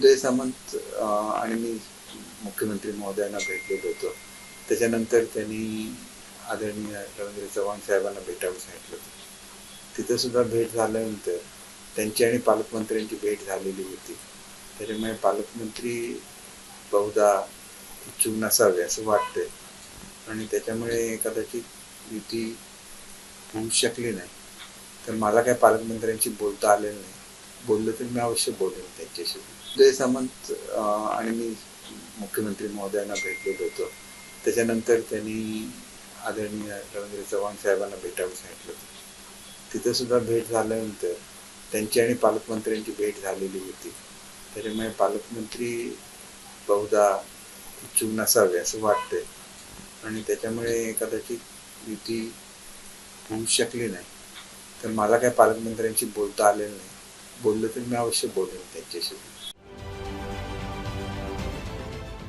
उदय सामंत आणि मी मुख्यमंत्री महोदयांना भेटलेलो होतो. त्याच्यानंतर त्यांनी आदरणीय रवींद्र चव्हाण साहेबांना भेटायला सांगितलं होतं. तिथं सुद्धा भेट झाल्यानंतर त्यांची आणि पालकमंत्र्यांची भेट झालेली होती. त्याच्यामुळे पालकमंत्री बहुधा इच्छुक नसावे असं वाटतंय. आणि त्याच्यामुळे कदाचित युती होऊ शकली नाही. तर मला काय पालकमंत्र्यांशी बोलता आलेलं नाही. बोललं तर मी अवश्य बोलेन त्यांच्याशी. उदय सामंत आणि मी मुख्यमंत्री महोदयांना भेटलेलो होतो. त्याच्यानंतर त्यांनी आदरणीय रवींद्र चव्हाण साहेबांना भेटायला सांगितलं. होतं तिथं सुद्धा भेट झाल्यानंतर त्यांची आणि पालकमंत्र्यांची भेट झालेली होती. त्याच्यामुळे पालकमंत्री बहुधा इच्छुक नसावे असं वाटतंय. आणि त्याच्यामुळे कदाचित युती होऊ शकली नाही. तर मला काय पालकमंत्र्यांशी बोलता आलेलं नाही. बोललं तर मी अवश्य बोलेन त्यांच्याशी.